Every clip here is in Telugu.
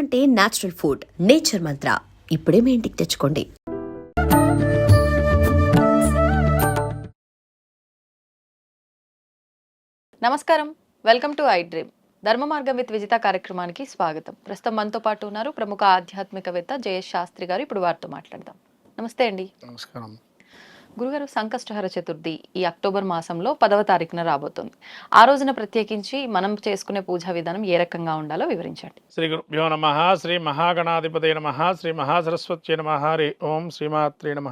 ఏమంటే నేచురల్ ఫుడ్ నేచర్ మంత్ర ఇప్పుడే మీ ఇంటికి తెచ్చుకోండి. నమస్కారం. వెల్కమ్ టు ఐ డ్రీమ్ ధర్మ మార్గం విత్ విజిత కార్యక్రమానికి స్వాగతం. ప్రస్తుతం మనతో పాటు ఉన్నారు ప్రముఖ ఆధ్యాత్మికవేత్త జయేష్ శాస్త్రి గారు. ఇప్పుడు వారితో మాట్లాడదాం. నమస్తే అండి. నమస్కారం. గురుగారు సంకష్టహర చతుర్థి ఈ అక్టోబర్ మాసంలో పదవ తారీఖున రాబోతుంది. ఆ రోజున ప్రత్యేకించి మనం చేసుకునే పూజా విధానం ఏ రకంగా ఉండాలో వివరించండి. శ్రీ గురుభ్యో నమ శ్రీ మహాగణాధిపతే నమ శ్రీ మహాసరస్వత్యే నమ హరి ఓం శ్రీమాత్రే నమ.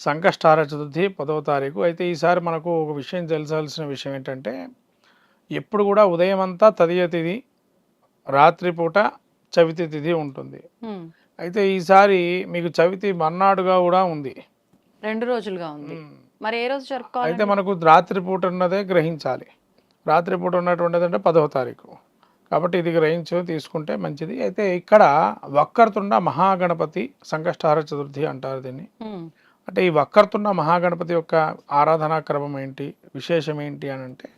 సంకష్టార చతుర్థి పదవ తారీఖు. అయితే ఈసారి మనకు ఒక విషయం తెలిసాల్సిన విషయం ఏంటంటే ఎప్పుడు కూడా ఉదయం అంతా తదియ తిథి రాత్రిపూట చవితి తిథి ఉంటుంది. అయితే ఈసారి మీకు చవితి మర్నాడుగా కూడా ఉంది. రెండు రోజులుగా ఉంది. మరి ఏ రోజు జరుపుకోవాలి అయితే మనకు రాత్రిపూట ఉన్నదే గ్రహించాలి. రాత్రిపూట ఉన్నటువంటిది అంటే పదవ తారీఖు. కాబట్టి ఇది గ్రహించు తీసుకుంటే మంచిది. అయితే ఇక్కడ వక్కర్తుండ మహాగణపతి సంకష్టహార చతుర్థి అంటారు దీన్ని. అంటే ఈ వక్కర్తుండ మహాగణపతి యొక్క ఆరాధనా క్రమం ఏంటి? విశేషం ఏంటి అని అంటే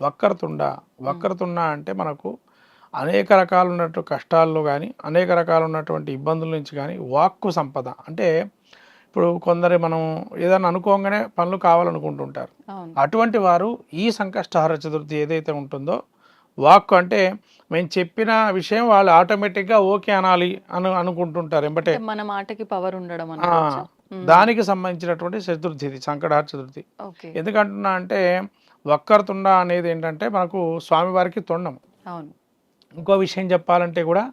వక్కర్తుండ వక్కర్తుండ అంటే మనకు అనేక రకాలు ఉన్నట్టు కష్టాల్లో కానీ అనేక రకాలు ఉన్నటువంటి ఇబ్బందుల నుంచి కానీ వాక్కు సంపద. అంటే ఇప్పుడు కొందరు మనం ఏదైనా అనుకోగానే పనులు కావాలనుకుంటుంటారు. అటువంటి వారు ఈ సంకష్టహార చతుర్థి ఏదైతే ఉంటుందో వాక్కు అంటే మేము చెప్పిన విషయం వాళ్ళు ఆటోమేటిక్గా ఓకే అనాలి అని అనుకుంటుంటారు. ఎంబటే మన మాటకి పవర్ ఉండడం. దానికి సంబంధించినటువంటి చతుర్థి ఇది సంకటహార చతుర్థి. ఎందుకంటున్నా అంటే వక్కర్తుండ అనేది ఏంటంటే మనకు స్వామివారికి తొండం ఇంకో విషయం చెప్పాలంటే కూడా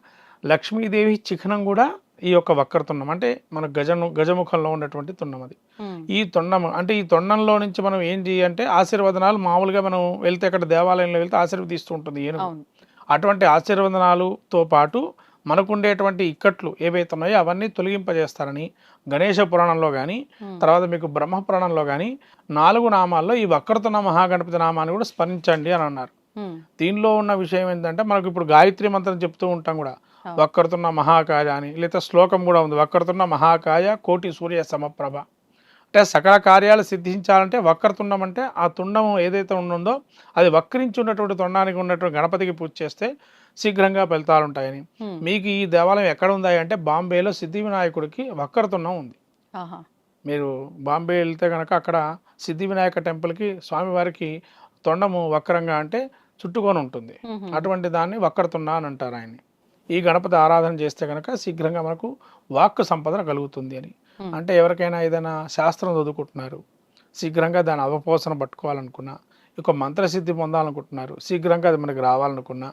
లక్ష్మీదేవి చిహ్నం కూడా ఈ యొక్క వక్కరతుండం అంటే మన గజను గజముఖంలో ఉన్నటువంటి తుండం అది. ఈ తొండం అంటే ఈ తొండంలో నుంచి మనం ఏం చేయంటే ఆశీర్వదనాలు మామూలుగా మనం వెళ్తే అక్కడ దేవాలయంలో వెళ్తే ఆశీర్వదిస్తూ ఉంటుంది ఏనుగు అవును అటువంటి ఆశీర్వదనాలతో పాటు మనకుండేటువంటి ఇక్కట్లు ఏవైతే ఉన్నాయో అవన్నీ తొలగింపజేస్తారని గణేష పురాణంలో కానీ. తర్వాత మీకు బ్రహ్మ పురాణంలో కానీ నాలుగు నామాల్లో ఈ వక్రతున్న మహాగణపతి నామాన్ని కూడా స్మరించండి అని అన్నారు. దీనిలో ఉన్న విషయం ఏంటంటే మనకు ఇప్పుడు గాయత్రి మంత్రం చెప్తూ ఉంటాం కూడా. వక్కరుతున్న మహాకాయ అని లేదా శ్లోకం కూడా ఉంది వక్కరుతున్న మహాకాయ కోటి సూర్య సమప్రభ. అంటే సకల కార్యాలు సిద్ధించాలంటే వక్రతుండం అంటే ఆ తుండం ఏదైతే ఉందో అది వక్రించి ఉన్నటువంటి తుండానికి ఉన్నటువంటి గణపతికి పూజ చేస్తే శీఘ్రంగా ఫలితాలు ఉంటాయని. మీకు ఈ దేవాలయం ఎక్కడ ఉంది అంటే బాంబేలో సిద్ధి వినాయకుడికి వక్రతుండం ఉంది. మీరు బాంబే వెళ్తే కనుక అక్కడ సిద్ధి వినాయక టెంపుల్కి స్వామివారికి తొండము వక్రంగా అంటే చుట్టుకొని ఉంటుంది. అటువంటి దాన్ని వక్రతుండ అని అంటారు ఆయన్ని. ఈ గణపతి ఆరాధన చేస్తే కనుక శీఘ్రంగా మనకు వాక్కు సంపదన కలుగుతుంది అని. అంటే ఎవరికైనా ఏదైనా శాస్త్రం చదువుకుంటున్నారు శీఘ్రంగా దాని అవపోసన పట్టుకోవాలనుకున్నా ఒక మంత్రసిద్ధి పొందాలనుకుంటున్నారు శీఘ్రంగా అది మనకి రావాలనుకున్నా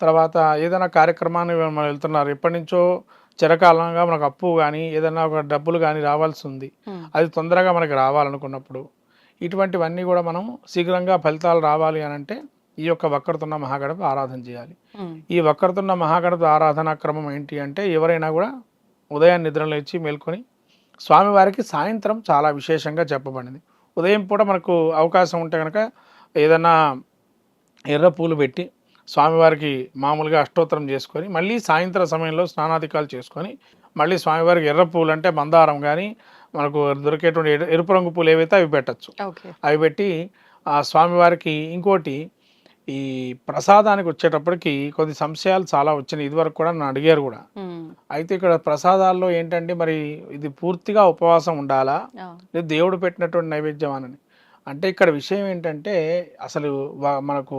తర్వాత ఏదైనా కార్యక్రమాన్ని మనం వెళ్తున్నారు ఎప్పటి నుంచో చిరకాలంగా మనకు అప్పు కానీ ఏదైనా ఒక డబ్బులు కానీ రావాల్సి ఉంది. అది తొందరగా మనకి రావాలనుకున్నప్పుడు ఇటువంటివన్నీ కూడా మనం శీఘ్రంగా ఫలితాలు రావాలి అని అంటే ఈ యొక్క వక్రతున్న మహాగణపతి ఆరాధన చేయాలి. ఈ వక్రతున్న మహాగణపతి ఆరాధనా క్రమం ఏంటి అంటే ఎవరైనా కూడా ఉదయం నిద్ర లేచి మేల్కొని స్వామివారికి సాయంత్రం చాలా విశేషంగా చెప్పబడింది. ఉదయం పూట మనకు అవకాశం ఉంటే కనుక ఏదైనా ఎర్ర పూలు పెట్టి స్వామివారికి మామూలుగా అష్టోత్తరం చేసుకొని మళ్ళీ సాయంత్రం సమయంలో స్నానాధికాలు చేసుకొని మళ్ళీ స్వామివారికి ఎర్ర పూలు అంటే మందారం కానీ మనకు దొరికేటువంటి ఎరు- ఎరుపు రంగు పూలు ఏవైతే అవి పెట్టచ్చు. అవి పెట్టి ఆ స్వామివారికి ఇంకోటి ఈ ప్రసాదానికి వచ్చేటప్పటికి కొద్ది సంశయాలు చాలా వచ్చినాయి. ఇదివరకు కూడా నన్ను అడిగారు కూడా. అయితే ఇక్కడ ప్రసాదాల్లో ఏంటంటే మరి ఇది పూర్తిగా ఉపవాసం ఉండాలా. లేదా దేవుడు పెట్టినటువంటి నైవేద్యం అని అంటే ఇక్కడ విషయం ఏంటంటే అసలు మనకు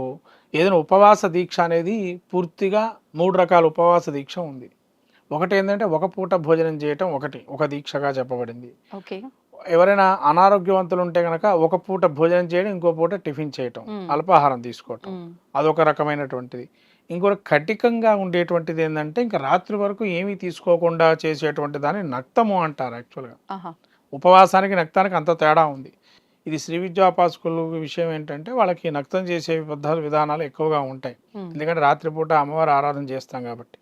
ఏదైనా ఉపవాస దీక్ష అనేది పూర్తిగా మూడు రకాల ఉపవాస దీక్ష ఉంది. ఒకటి ఏంటంటే ఒక పూట భోజనం చేయటం ఒకటి ఒక దీక్షగా చెప్పబడింది. ఓకే. ఎవరైనా అనారోగ్యవంతులు ఉంటే కనుక ఒక పూట భోజనం చేయడం ఇంకో పూట టిఫిన్ చేయటం. అల్పాహారం తీసుకోవటం. అదొక రకమైనటువంటిది. ఇంకొక కటికంగా ఉండేటువంటిది ఏంటంటే ఇంకా రాత్రి వరకు ఏమీ తీసుకోకుండా చేసేటువంటి దాన్ని నక్తము అంటారు యాక్చువల్గా. ఉపవాసానికి నక్తానికి అంత తేడా ఉంది. ఇది శ్రీ విద్యాపాసకుల విషయం ఏంటంటే వాళ్ళకి నక్తం చేసే పద్ధతులు విధానాలు ఎక్కువగా ఉంటాయి. ఎందుకంటే రాత్రిపూట అమ్మవారు ఆరాధన చేస్తాం కాబట్టి.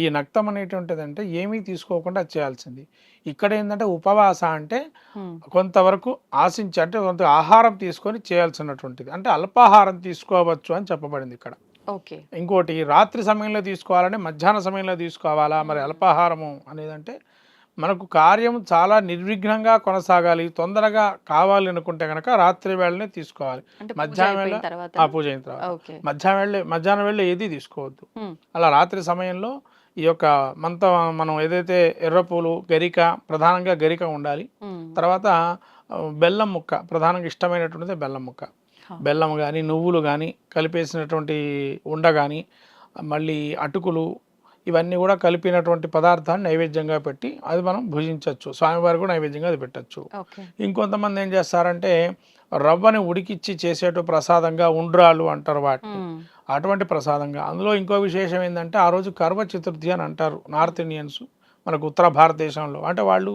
ఈ నక్తం అనేటువంటిది అంటే ఏమీ తీసుకోకుండా చేయాల్సింది. ఇక్కడ ఏంటంటే ఉపవాస అంటే. కొంతవరకు ఆశించి అంటే కొంత ఆహారం తీసుకొని చేయాల్సినటువంటిది. అంటే అల్పాహారం తీసుకోవచ్చు అని చెప్పబడింది ఇక్కడ. ఓకే. ఇంకోటి రాత్రి సమయంలో తీసుకోవాలంటే మధ్యాహ్న సమయంలో తీసుకోవాలా? మరి అల్పాహారము అనేదంటే మనకు కార్యం చాలా నిర్విఘ్నంగా కొనసాగాలి తొందరగా కావాలి అనుకుంటే కనుక రాత్రి వేళనే తీసుకోవాలి. మధ్యాహ్నం వేళ ఆ పూజ అయిన తర్వాత. మధ్యాహ్నం వెళ్ళే మధ్యాహ్నం వెళ్ళే ఏది తీసుకోవద్దు. అలా రాత్రి సమయంలో ఈ యొక్క మంత మనం ఏదైతే ఎర్రపూలు గరిక ప్రధానంగా గరిక ఉండాలి తర్వాత బెల్లం ముక్క ప్రధానంగా ఇష్టమైనటువంటిది బెల్లం ముక్క. బెల్లం కానీ నువ్వులు కానీ కలిపేసినటువంటి ఉండ కానీ మళ్ళీ అటుకులు ఇవన్నీ కూడా కలిపినటువంటి పదార్థాన్ని నైవేద్యంగా పెట్టి అది మనం భుజించవచ్చు స్వామివారికి కూడా నైవేద్యంగా అది పెట్టచ్చు. ఇంకొంతమంది ఏం చేస్తారంటే రవ్వని ఉడికిచ్చి చేసేటు ప్రసాదంగా ఉండ్రాలు అంటారు వాటిని. అటువంటి ప్రసాదంగా. అందులో ఇంకో విశేషం ఏంటంటే ఆ రోజు కర్వ చతుర్థి అని అంటారు నార్త్ ఇండియన్స్ మనకు ఉత్తర భారతదేశంలో. అంటే వాళ్ళు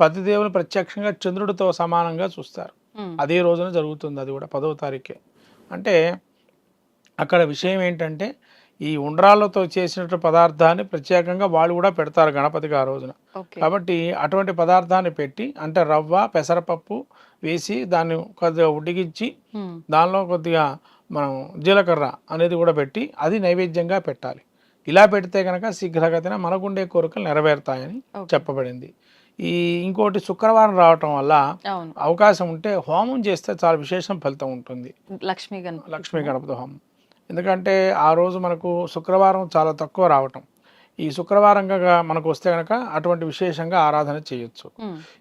పతిదేవుని ప్రత్యక్షంగా చంద్రుడితో సమానంగా చూస్తారు. అదే రోజున జరుగుతుంది అది కూడా పదవ తారీఖే. అంటే అక్కడ విషయం ఏంటంటే ఈ ఉండ్రాళ్ళతో చేసినటువంటి పదార్థాన్ని ప్రత్యేకంగా వాళ్ళు కూడా పెడతారు గణపతికి ఆ రోజున. కాబట్టి అటువంటి పదార్థాన్ని పెట్టి అంటే రవ్వ పెసరపప్పు వేసి దాన్ని కొద్దిగా ఉడికించి దానిలో కొద్దిగా మనం జీలకర్ర అనేది కూడా పెట్టి అది నైవేద్యంగా పెట్టాలి. ఇలా పెడితే కనుక శీఘ్రగతిన మనకుండే కోరికలు నెరవేరుతాయని. చెప్పబడింది. ఈ ఇంకోటి శుక్రవారం రావటం వల్ల అవకాశం ఉంటే హోమం చేస్తే చాలా విశేషం ఫలితం ఉంటుంది. లక్ష్మీ గణపతి లక్ష్మీ గణపతి హోమం. ఎందుకంటే ఆ రోజు మనకు శుక్రవారం చాలా తక్కువ రావటం. ఈ శుక్రవారంగా మనకు వస్తే కనుక అటువంటి విశేషంగా ఆరాధన చేయొచ్చు.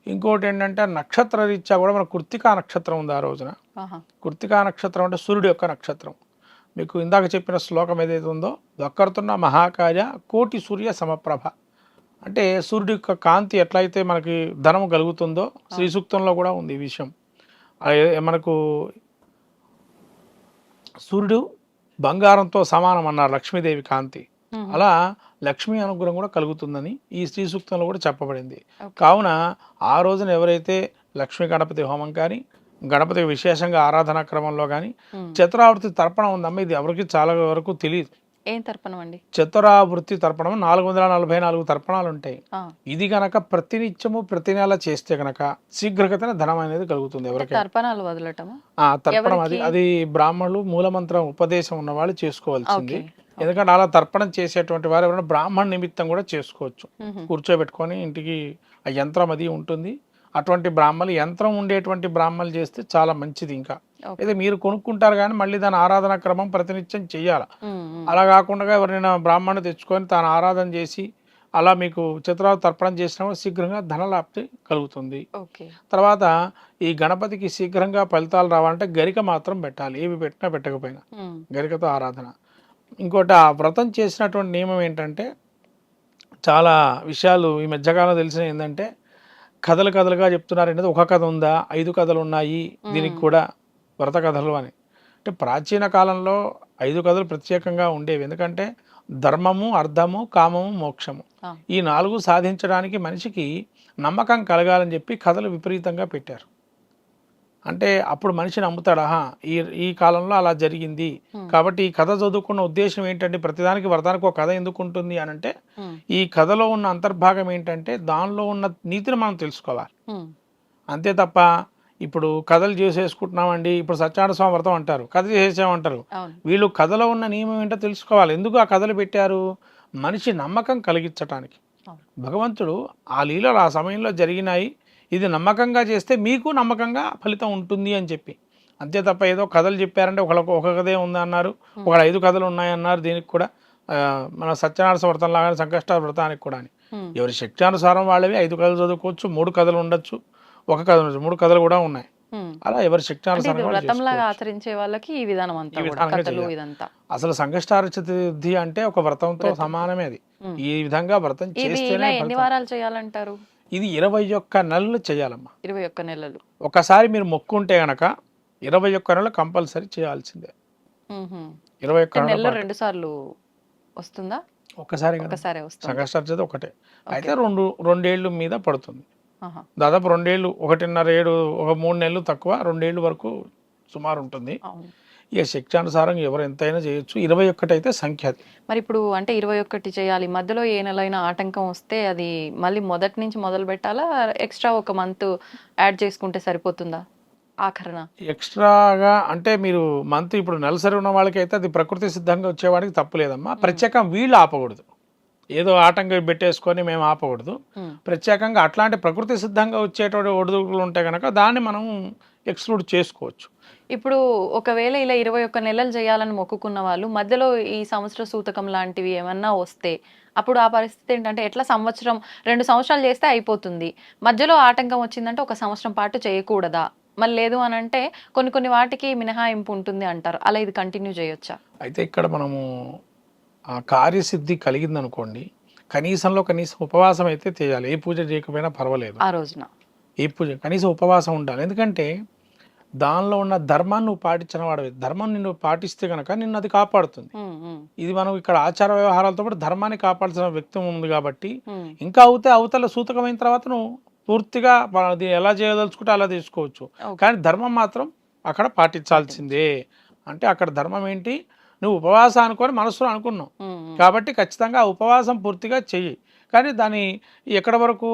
ఇంకోటి ఏంటంటే నక్షత్ర రీత్యా కూడా మన కృత్తికా నక్షత్రం ఉంది ఆ రోజున. ఆహా, కృత్తికా నక్షత్రం అంటే సూర్యుడి యొక్క నక్షత్రం. మీకు ఇందాక చెప్పిన శ్లోకం ఏదైతే ఉందో దొక్కరుతున్న మహాకాయ కోటి సూర్య సమప్రభ. అంటే సూర్యుడి యొక్క కాంతి ఎట్లయితే మనకి ధనము కలుగుతుందో శ్రీ సూక్తంలో కూడా ఉంది ఈ విషయం. మనకు సూర్యుడు బంగారంతో సమానం అన్నారు లక్ష్మీదేవి కాంతి అలా లక్ష్మీ అనుగ్రహం కూడా కలుగుతుందని ఈ శ్రీ సూక్తంలో కూడా చెప్పబడింది. కావున ఆ రోజున ఎవరైతే లక్ష్మీ గణపతి హోమం కానీ గణపతి విశేషంగా ఆరాధనా క్రమంలో కానీ ఉమ్. చతురావృత్తి తర్పణం ఉందమ్మ ఇది ఎవరికి చాలా వరకు తెలియదు ఏం తర్పణం అండి? చతురావృత్తి తర్పణం నాలుగు వందల నలభై నాలుగు తర్పణాలు ఉంటాయి ఇది గనక ప్రతినిత్యము ప్రతి నెల చేస్తే గనక శీఘ్రగతిన ధనం అనేది కలుగుతుంది ఎవరికైనా. తర్పణాలు వదలటమా? ఆ తర్పణం అది ఎవరికి? అది బ్రాహ్మణులు మూలమంత్రం ఉపదేశం ఉన్న వాళ్ళు చేసుకోవాల్సింది ఎందుకంటే అలా తర్పణం చేసేటువంటి వారు ఎవరైనా బ్రాహ్మణ నిమిత్తం కూడా చేసుకోవచ్చు. కూర్చోబెట్టుకొని ఇంటికి ఆ యంత్రం అది ఉంటుంది. అటువంటి బ్రాహ్మణులు యంత్రం ఉండేటువంటి బ్రాహ్మణులు చేస్తే చాలా మంచిది ఇంకా. అయితే మీరు కొనుక్కుంటారు కానీ మళ్ళీ దాని ఆరాధన క్రమం ప్రతినిత్యం చెయ్యాలి అలా కాకుండా ఎవరైనా బ్రాహ్మణుడు తెచ్చుకొని తాను ఆరాధన చేసి అలా మీకు చిత్రాలు తర్పణం చేసినప్పుడు శీఘ్రంగా ధనలాప్తి కలుగుతుంది. తర్వాత ఈ గణపతికి శీఘ్రంగా ఫలితాలు రావాలంటే గరిక మాత్రం పెట్టాలి. ఏవి పెట్టినా పెట్టకపోయినా. గరికతో ఆరాధన. ఇంకోటి ఆ వ్రతం చేసినటువంటి నియమం ఏంటంటే చాలా విషయాలు ఈ మధ్యకాలం తెలిసిన ఏంటంటే కథలు కథలుగా చెప్తున్నారు అనేది ఒక కథ ఉందా? ఐదు కథలు ఉన్నాయి. దీనికి కూడా వ్రత కథలు అని. అంటే ప్రాచీన కాలంలో ఐదు కథలు ప్రత్యేకంగా ఉండేవి. ఎందుకంటే ధర్మము అర్థము కామము మోక్షము. ఈ నాలుగు సాధించడానికి మనిషికి నమ్మకం కలగాలని చెప్పి కథలు విపరీతంగా పెట్టారు. అంటే అప్పుడు మనిషి నమ్ముతాడు ఆహా ఈ ఈ కాలంలో అలా జరిగింది. కాబట్టి ఈ కథ చదువుకున్న ఉద్దేశం ఏంటంటే ప్రతిదానికి వ్రతానికి ఒక కథ ఎందుకు ఉంటుంది అని అంటే ఈ కథలో ఉన్న అంతర్భాగం ఏంటంటే దానిలో ఉన్న నీతిని మనం తెలుసుకోవాలి. అంతే తప్ప ఇప్పుడు కథలు చేసేసుకుంటున్నామండి ఇప్పుడు సత్యనారాయణ స్వామి వ్రతం అంటారు కథ చేసేసామంటారు. వీళ్ళు కథలో ఉన్న నియమం ఏంటో తెలుసుకోవాలి. ఎందుకు ఆ కథలు పెట్టారు? మనిషి నమ్మకం కలిగించటానికి. భగవంతుడు ఆ లీలలు ఆ సమయంలో జరిగినాయి. ఇది నమ్మకంగా చేస్తే మీకు నమ్మకంగా ఫలితం ఉంటుంది అని చెప్పి. అంతే తప్ప ఏదో కథలు చెప్పారంటే ఒకళ్ళకు ఒక కథే ఉంది అన్నారు. ఒక ఐదు కథలు ఉన్నాయన్నారు దీనికి కూడా. మన సత్యనారాయణ వ్రతం లాగా సంకష్ట వ్రతానికి కూడా అని. ఎవరి శక్త్యానుసారం వాళ్ళవి ఐదు కథలు చదువుకోవచ్చు మూడు కథలు ఉండొచ్చు ఒక కథ ఉండొచ్చు మూడు కథలు కూడా ఉన్నాయి. అలా ఎవరి చేసుకోవచ్చు. ఆచరించే వాళ్ళకి ఈ విధానం అంతా అసలు సంకష్టార చతుర్థి అంటే ఒక వ్రతంతో వ్రతం. సమానమే అది. ఈ విధంగా వ్రతం చేస్తేనే ఎన్ని. వారాలు చేయాలంటారు? ఇది ఇరవై ఒక్క నెలలు చేయాలమ్మా. ఇరవై ఒక్క నెలలు. ఒకసారి మీరు మొక్కుంటే గనక ఇరవై ఒక్క నెలలు కంపల్సరీ చేయాల్సిందే. ఇరవై ఒక్క నెలల. రెండు సార్లు వస్తుందా? ఒకసారి ఒకటే. అయితే రెండు రెండేళ్ళు మీద పడుతుంది. దాదాపు రెండేళ్ళు ఒకటిన్నర ఏడు ఒక మూడు నెలలు తక్కువ రెండేళ్ళు వరకు సుమారు ఉంటుంది. ఇక శక్తి అనుసారం ఎవరు ఎంతైనా చేయొచ్చు. ఇరవై ఒక్కటి అయితే సంఖ్య మరి ఇప్పుడు అంటే ఇరవై ఒక్కటి చేయాలి. మధ్యలో ఏ నెలైనా ఆటంకం వస్తే అది మళ్ళీ మొదటి నుంచి మొదలు పెట్టాలా? ఎక్స్ట్రా ఒక మంత్ యాడ్ చేసుకుంటే సరిపోతుందా? ఆఖరణ. ఎక్స్ట్రాగా అంటే మీరు మంత్ ఇప్పుడు నెలసరి ఉన్న వాళ్ళకి అయితే అది ప్రకృతి సిద్ధంగా వచ్చేవాడికి తప్పులేదమ్మా ప్రత్యేకం వీళ్ళు ఆపకూడదు. ఏదో ఆటంకం పెట్టేసుకొని మేము ఆపకూడదు. ప్రత్యేకంగా అట్లాంటి ప్రకృతి సిద్ధంగా వచ్చేటువంటి ఒడిదుడుకులు ఉంటే కనుక దాన్ని మనం ఎక్స్క్లూడ్ చేసుకోవచ్చు. ఇప్పుడు ఒకవేళ ఇలా ఇరవై ఒక్క నెలలు చేయాలని మొక్కుకున్న వాళ్ళు మధ్యలో ఈ సంవత్సర సూతకం లాంటివి ఏమన్నా వస్తే అప్పుడు ఆ పరిస్థితి ఏంటంటే ఎట్లా సంవత్సరం రెండు సంవత్సరాలు చేస్తే అయిపోతుంది. మధ్యలో ఆటంకం వచ్చిందంటే ఒక సంవత్సరం పాటు చేయకూడదా? మళ్ళీ లేదు అని అంటే కొన్ని కొన్ని వాటికి మినహాయింపు ఉంటుంది అంటారు. అలా ఇది కంటిన్యూ చేయొచ్చా? అయితే ఇక్కడ మనము ఆ కార్యసిద్ధి కలిగిందనుకోండి కనీసంలో కనీసం ఉపవాసం అయితే చేయాలి. ఏ పూజ చేయకపోయినా పర్వాలేదు. ఆ రోజున. ఏ పూజ కనీసం ఉపవాసం ఉండాలి. ఎందుకంటే దానిలో ఉన్న ధర్మాన్ని నువ్వు పాటించిన వాడవి. ధర్మం నిన్ను పాటిస్తే కనుక నిన్ను అది కాపాడుతుంది. ఇది మనం ఇక్కడ ఆచార వ్యవహారాలతో పాటు ధర్మాన్ని కాపాడాల్సిన వ్యక్తి ఉంది కాబట్టి ఇంకా అవుతే అవతల సూతకమైన తర్వాత నువ్వు పూర్తిగా అది ఎలా చేయదలుచుకుంటే అలా తీసుకోవచ్చు. కానీ ధర్మం మాత్రం అక్కడ పాటించాల్సిందే. అంటే అక్కడ ధర్మం ఏంటి? నువ్వు ఉపవాసం అనుకొని మనసులో అనుకున్నావు. కాబట్టి ఖచ్చితంగా ఆ ఉపవాసం పూర్తిగా చెయ్యి. కానీ దాని ఎక్కడ వరకు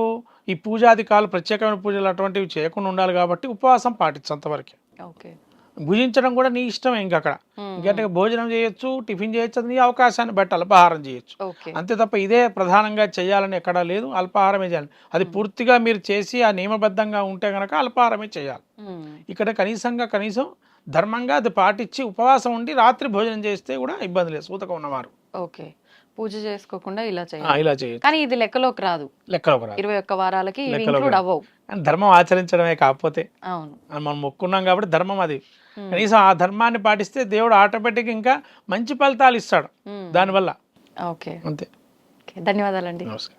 ఈ పూజాధికాలు ప్రత్యేకమైన పూజలు అటువంటివి చేయకుండా ఉండాలి కాబట్టి ఉపవాసం పాటించు అంతవరకే. ఓకే. భుజించడం కూడా నీ ఇష్టం ఇంక అక్కడ. ఇంకంటే భోజనం చేయొచ్చు టిఫిన్ చేయొచ్చు అది నీ అవకాశాన్ని బట్టి అల్పాహారం చేయొచ్చు. అంతే తప్ప ఇదే ప్రధానంగా చేయాలని ఎక్కడా లేదు అల్పాహారమే చేయాలి. అది పూర్తిగా మీరు చేసి ఆ నియమబద్ధంగా ఉంటే కనుక అల్పాహారమే చేయాలి. ఇక్కడ కనీసంగా కనీసం ధర్మంగా అది పాటించి ఉపవాసం ఉండి రాత్రి భోజనం చేస్తే కూడా ఇబ్బంది లేదు సూతకం ఉన్నవారు. ఓకే. పూజ చేసుకోకుండా ఇలా చేయాలి. ఇలా చేయొచ్చు. కానీ ఇది లెక్కలోకి రాదు. లెక్కలోకి రాదు. ఇరవై ఒక్క వారాలకి ఇంక్లూడ్. అవ్వవు. ధర్మం ఆచరించడమే కాకపోతే అవును. మనం మొక్కున్నాం కాబట్టి ధర్మం అది. కనీసం ఆ ధర్మాన్ని పాటిస్తే దేవుడు ఆటోమేటిక్ ఇంకా మంచి ఫలితాలు ఇస్తాడు. దానివల్ల. ఓకే. అంతే. ధన్యవాదాలండి. నమస్కారం.